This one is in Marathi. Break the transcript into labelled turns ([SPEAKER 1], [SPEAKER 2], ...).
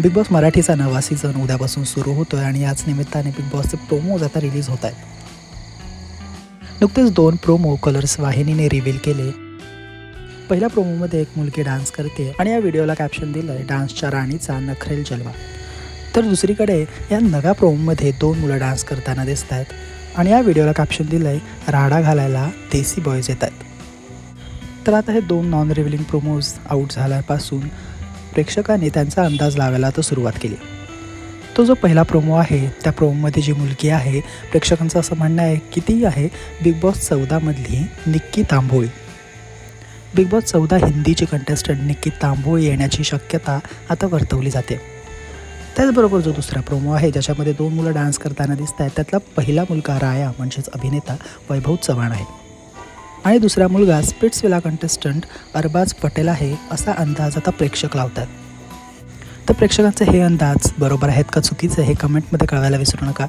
[SPEAKER 1] बिग बॉस मराठीचा नवा सीझन उद्यापासून सुरू होतोय आणि याच निमित्ताने बिग बॉसचे प्रोमोज आता रिलीज होत आहेत. नुकतेच दोन प्रोमो कलर्स वाहिनीने रिव्हील केले. पहिल्या प्रोमोमध्ये एक मुलगी डान्स करते आणि या व्हिडिओला कॅप्शन दिलं आहे डान्सच्या राणीचा नखरेल जलवा. तर दुसरीकडे या नव्या प्रोमोमध्ये दोन मुलं डान्स करताना दिसत आहेत आणि या व्हिडिओला कॅप्शन दिलं आहे राडा घालायला देसी बॉयज येत आहेत. तर आता हे दोन नॉन रिव्हिलिंग प्रोमोज आऊट झाल्यापासून प्रेक्षकांनी त्यांचा अंदाज लावायला तर सुरुवात केली. तो जो पहिला प्रोमो आहे त्या प्रोमोमध्ये जी मुलगी आहे प्रेक्षकांचं असं म्हणणं आहे की ती आहे बिग बॉस चौदामधली निक्की तांबोळी? बिग बॉस चौदा हिंदीची कंटेस्टंट निक्की तांबोळी येण्याची शक्यता आता वर्तवली जाते. त्याचबरोबर जो दुसरा प्रोमो आहे ज्याच्यामध्ये दोन मुलं डान्स करताना दिसत आहेत त्यातला पहिला मुलगा राया म्हणजेच अभिनेता वैभव चव्हाण आहे. आणि दुसरा मुलगा स्पिट्सविला कंटेस्टंट अरबाज पटेल आहे असा अंदाज आता प्रेक्षक लावतात. तर प्रेक्षकांचे हे अंदाज बरोबर आहेत का चुकीचे हे कमेंटमध्ये कळवायला विसरू नका.